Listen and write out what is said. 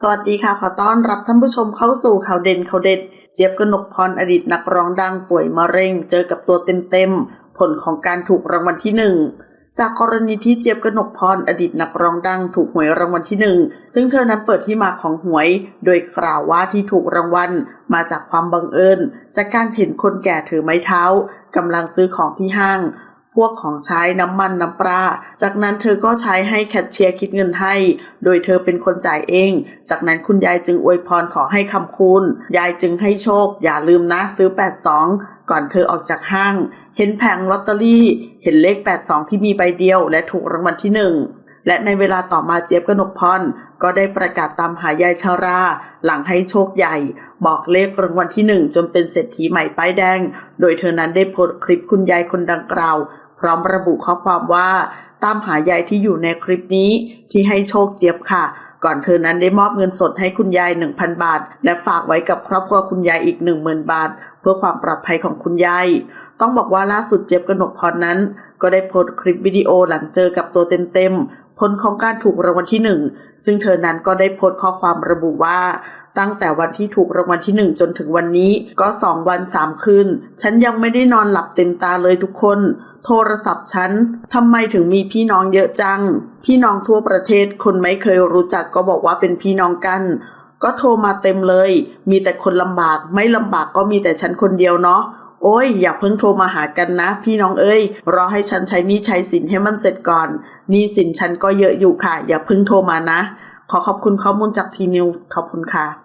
สวัสดีค่ะ ขอต้อนรับท่านผู้ชมเข้าสู่ข่าวเด่นข่าวเด็ด เจี๊ยบกนกพรอดีตนักร้องดังป่วยมะเร็ง เจอกับตัวเต็มๆ ผลของการถูกรางวัลที่หนึ่งจากกรณีที่เจี๊ยบกนกพรอดีตนักร้องดัง ถูกหวยรางวัลที่หนึ่งซึ่งเธอนั้นเปิดที่มาของหวย โดยกล่าวว่าที่ถูกรางวัลมาจากความบังเอิญ จากการเห็นคนแก่ถือไม้เท้ากำลังซื้อของที่ห้าง พวกของใช้น้ำมันน้ำปลา จากนั้นเธอก็ใช้ให้แคชเชียร์คิดเงินให้ โดยเธอเป็นคนจ่ายเอง จากนั้นคุณยายจึงอวยพรขอให้คำคุณ ยายจึงให้โชค อย่าลืมนะซื้อ 82 ก่อนเธอออกจากห้าง เห็นแผงลอตเตอรี่ เห็นเลข 82 ที่มีใบเดียวและถูกรางวัลที่หนึ่ง และในเวลาต่อมาเจี๊ยบกนกพรก็ได้ประกาศตามหายายชารา หลังให้โชคใหญ่ บอกเลขรางวัลที่หนึ่งจนเป็นเศรษฐีใหม่ป้ายแดง โดยเธอนั้นได้โพสต์คลิปคุณยายคนดังกล่าว พร้อมระบุข้อความว่า ตามหายายที่อยู่ในคลิปนี้ที่ให้โชคเจี๊ยบค่ะ ก่อนเธอนั้นได้มอบเงินสดให้คุณยาย 1,000 บาท และฝากไว้กับครอบครัวคุณยายอีก 10,000 บาท เพื่อความปลอดภัยของคุณยายต้องบอกว่าล่าสุดเจี๊ยบกนกพรนั้น ก็ได้โพสต์คลิปวิดีโอหลังเจอกับตัวเต็มๆ ผลของการถูกรางวัลที่หนึ่งซึ่งเธอนั้นก็ได้โพสต์ข้อความระบุว่า ตั้งแต่วันที่ถูกรางวัลที่หนึ่งจนถึงวันนี้ก็สองวันสามคืน ฉันยังไม่ได้นอนหลับเต็มตาเลยทุกคน โทรศัพท์ฉันทำไมถึงมีพี่น้องเยอะจัง พี่น้องทั่วประเทศคนไม่เคยรู้จักก็บอกว่าเป็นพี่น้องกัน ก็โทรมาเต็มเลย มีแต่คนลำบากไม่ลำบากก็มีแต่ฉันคนเดียวเนาะ โอ้ยอย่าเพิ่งโทรมาหากันนะ พี่น้องเอ้ย รอให้ฉันใช้หนี้ใช้สินให้มันเสร็จก่อนหนี้สินฉันก็เยอะอยู่ค่ะ อย่าเพิ่งโทรมานะ ขอขอบคุณข้อมูลจากทีนิวส์ขอบคุณค่ะ